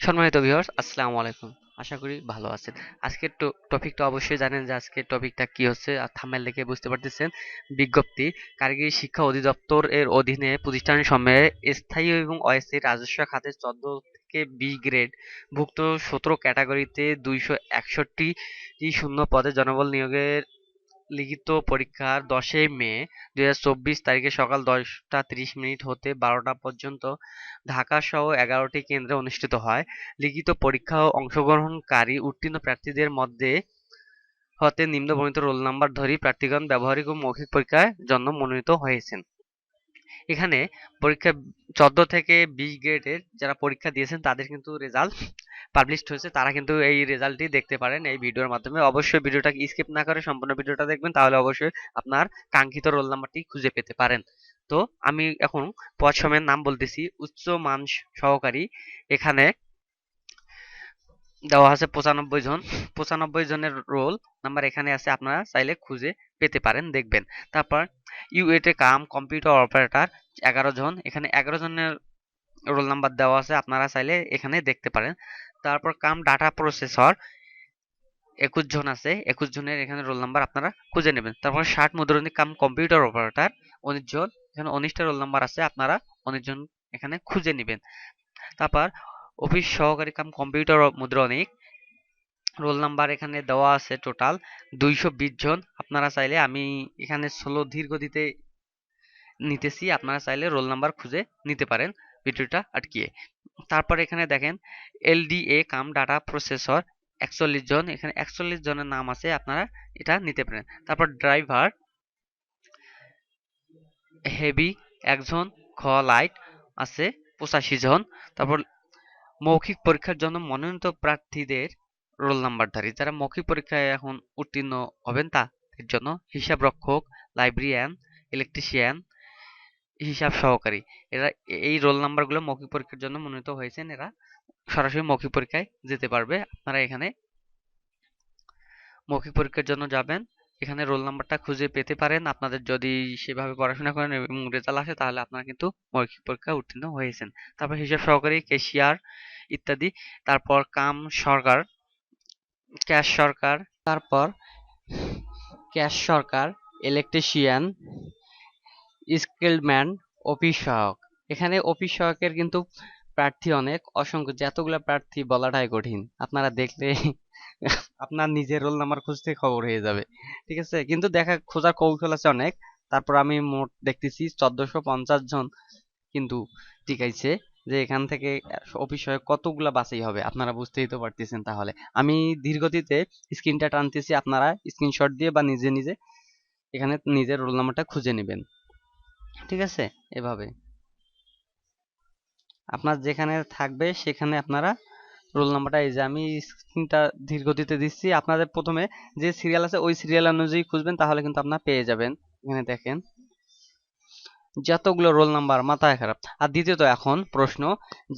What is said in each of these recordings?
সম্মানিত ভিউয়ার্স আসসালামু আলাইকুম। আশা করি ভালো আছেন। আজকের টপিকটা অবশ্যই জানেন যে আজকের টপিকটা কি হচ্ছে আর থাম্বনেল দেখে বুঝতে পারতেছেন বিজ্ঞপ্তি। কারিগরি শিক্ষা অধিদপ্তর এর অধীনে প্রতিষ্ঠান সমূহে স্থায়ী এবং অস্থায়ী রাজস্ব খাতে চোদ্দ থেকে বি গ্রেড ভুক্ত সতেরো ক্যাটাগরিতে দুইশো একষট্টি শূন্য পদে জনবল নিয়োগের লিখিত পরীক্ষার দশই মে দুই তারিখে সকাল দশটা ত্রিশ মিনিট হতে বারোটা পর্যন্ত ঢাকা সহ এগারোটি কেন্দ্রে অনুষ্ঠিত হয়। লিখিত পরীক্ষা অংশগ্রহণকারী উত্তীর্ণ প্রার্থীদের মধ্যে হতে নিম্নবর্ণিত রোল নাম্বার ধরি প্রার্থীগণ ব্যবহারিক ও মৌখিক পরীক্ষার জন্য মনোনীত হয়েছেন। এখানে পরীক্ষা চোদ্দ থেকে বিশ গ্রেডের যারা পরীক্ষা দিয়েছেন, তাদের কিন্তু রেজাল্ট পাবলিশড হয়েছে। তারা কিন্তু এই রেজাল্টটি দেখতে পারেন এই ভিডিওর মাধ্যমে। অবশ্যই ভিডিওটা স্কিপ না করে সম্পূর্ণ ভিডিওটা দেখবেন, তাহলে অবশ্যই আপনার কাঙ্ক্ষিত রোল নাম্বারটি খুঁজে পেতে পারেন। তো আমি এখন পদ সময়ের নাম বলতেছি, উচ্চ মান সহকারী। এখানে দেওয়া আছে পঁচানব্বই জন। পঁচানব্বই জনের রোল নাম্বার এখানে আছে, আপনারা চাইলে খুঁজে পেতে পারেন, দেখবেন। তারপর ইউএটে কাম কম্পিউটার অপারেটর এগারো জন, এখানে এগারো জনের রোল নাম্বার দেওয়া আছে, আপনারা চাইলে এখানে দেখতে পারেন। তারপর কাম ডাটা প্রসেসর একুশ জন আছে, একুশ জনের এখানে রোল নাম্বার আপনারা খুঁজে নেবেন। তারপর ষাট মুদ্রণী কাম কম্পিউটার অপারেটর উনিশ জন, এখানে উনিশটা রোল নাম্বার আছে, আপনারা উনিশ জন এখানে খুঁজে নেবেন। তারপর অফিস সহকারী কাম কম্পিউটার মুদ্রণিক রোল নাম্বার এখানে দেওয়া আছে টোটাল দুইশো বিশ জন। আপনারা চাইলে আমি এখানে ষোলো ধীর নিতেছি, আপনারা চাইলে রোল নাম্বার খুঁজে নিতে পারেন ভিডিওটা আটকিয়ে। তারপর এখানে দেখেন, এলডিএ, কাম, ডাটা প্রসেসর, একচল্লিশ জন। এখানে একচল্লিশ জনের নাম আছে, আপনারা এটা নিতে পারেন। তারপর ড্রাইভার, হেভি একজন, খ লাইট আছে, পঁচাশি জন। তারপর মৌখিক পরীক্ষার জন্য মনোনীত প্রার্থীদের রোল নাম্বারধারী যারা মৌখিক পরীক্ষায় এখন উত্তীর্ণ হবেন তাদের জন্য হিসাব রক্ষক লাইব্রেরিয়ান ইলেকট্রিশিয়ান হিসাব সহকারী। এরা এই রোল নাম্বারগুলো মৌখিক পরীক্ষার জন্য মনোনীত হয়েছেন। এরা সরাসরি মৌখিক পরীক্ষায় যেতে পারবে। আপনারা এখানে মৌখিক পরীক্ষার জন্য যাবেন। এখানে রোল নাম্বারটা খুঁজে পেতে পারেন। আপনাদের যদি সেভাবে পড়াশোনা করেন এবং রেজাল্ট আসে, তাহলে আপনারা কিন্তু মৌখিক পরীক্ষায় উত্তীর্ণ হয়েছেন। তারপর হিসাব সহকারী কেশিয়ার ইত্যাদি। তারপর কাম সরকার। ক্যাশ সরকার, তারপর ক্যাশ সরকার ইলেকট্রিশিয়ান স্কিল্ডম্যান অফিস সহায়ক। এখানে অফিস সহায়কের কিন্তু প্রার্থী অনেক, অসংখ্য, যতগুলো প্রার্থী বলাটাই কঠিন। আপনারা দেখলে আপনার নিজের রোল নাম্বার খুঁজতে খবর হয়ে যাবে, ঠিক আছে? কিন্তু দেখা, খোঁজার কৌশল আছে অনেক। তারপর আমি মোট দেখতেছি, চোদ্দশো পঞ্চাশ জন কিন্তু টিকাইছে। যে এখান থেকে অফিস সহায়ক কতগুলা বাছাই হবে? আপনারা বুঝতেই তো পারতেছেন তাহলে। আমি ধীরগতিতে স্ক্রিনটা টানতেছি, আপনারা স্ক্রিনশট দিয়ে বা নিজে নিজে এখানে নিজের রোল নাম্বারটা খুঁজে নেবেন। ঠিক আছে? এভাবে। আপনার যেখানে থাকবে, সেখানে আপনারা রোল নাম্বারটা এই যে আমি স্ক্রিনটা ধীর গতিতে দিচ্ছি। আপনাদের প্রথমে যে সিরিয়াল আছে, ওই সিরিয়াল অনুযায়ী খুঁজবেন, তাহলে কিন্তু আপনার পেয়ে যাবেন। এখানে দেখেন। যতগুলো রোল নাম্বার মাথায় খারাপ। আর দ্বিতীয়ত এখন প্রশ্ন,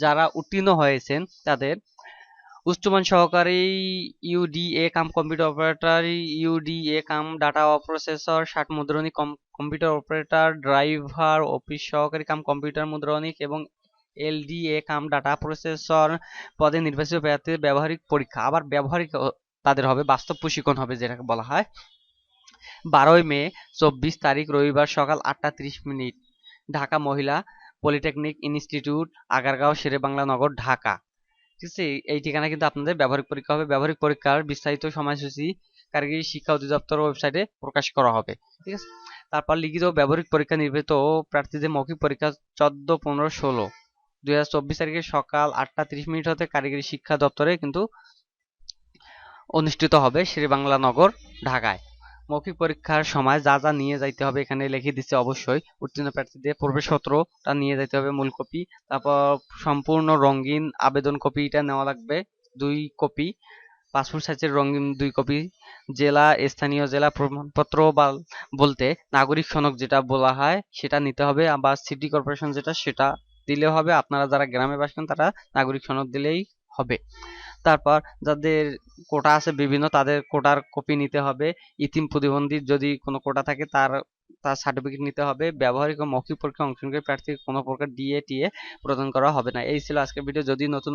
যারা উত্তীর্ণ হয়েছেন তাদের উচ্চমান সহকারী UDA cum computer operator UDA cum data processor ষাট মুদ্রণিক কম্পিউটার অপারেটর ড্রাইভার অফিস সহকারী কাম কম্পিউটার মুদ্রণিক এবং এলডিএ কাম ডাটা প্রসেসর পদে নির্বাচিত প্রার্থীদের ব্যবহারিক পরীক্ষা। আবার ব্যবহারিক তাদের হবে, বাস্তব প্রশিক্ষণ হবে যেটাকে বলা হয়। বারোই মে, চব্বিশ তারিখ রবিবার সকাল আটটা ত্রিশ মিনিট। ঢাকা মহিলা পলিটেকনিক ইনস্টিটিউট, আগারগাঁও, শেরেবাংলা নগর, ঢাকা। ঠিক আছে? এই ঠিকানা কিন্তু আপনাদের ব্যবহারিক পরীক্ষা হবে। ব্যবহারিক পরীক্ষার বিস্তারিত সময়সূচি, কারিগরি শিক্ষা অধিদপ্তর ওয়েবসাইটে প্রকাশ করা হবে। ঠিক আছে? তারপর লিখিত ব্যবহারিক পরীক্ষা নির্বাচিত প্রার্থীদের মৌখিক পরীক্ষা চোদ্দ, পনেরো, ষোলো। দুই হাজার চব্বিশ তারিখে সকাল আটটা তিরিশ মিনিট হতে কারিগরি শিক্ষা দপ্তরে কিন্তু অনুষ্ঠিত হবে শ্রী বাংলা নগর, ঢাকায়। মৌখিক পরীক্ষার সময় যা যা নিয়ে যাইতে হবে এখানে লিখে দিচ্ছে অবশ্যই। উত্তীর্ণ প্রার্থীদের প্রবেশপত্রটা নিয়ে যাইতে হবে, মূল কপি, তারপর সম্পূর্ণ রঙিন আবেদন কপিটা নেওয়া লাগবে, দুই কপি, পাসপোর্ট সাইজের রঙিন দুই কপি, জেলা, স্থানীয় জেলা প্রমাণপত্র বা বলতে নাগরিক সনদ যেটা বলা হয় সেটা নিতে হবে, আবার সিটি কর্পোরেশন যেটা সেটা দিলে হবে। আপনারা যারা গ্রামে বাস করেন তারা নাগরিক সনদ দিলেই হবে। তারপর যাদের কোটা আছে বিভিন্ন তাদের কোটার কপি নিতে হবে। ইতিম প্রতিবন্ধী যদি কোনো কোটা থাকে তার তার সার্টিফিকেট নিতে হবে। ব্যবহারিক ও মৌখিক পরীক্ষায় অংশগ্রহণকারী প্রার্থীকে কোনো প্রকার ডিএ টিএ প্রদান করা হবে না। এই ছিল আজকের ভিডিও যদি নতুন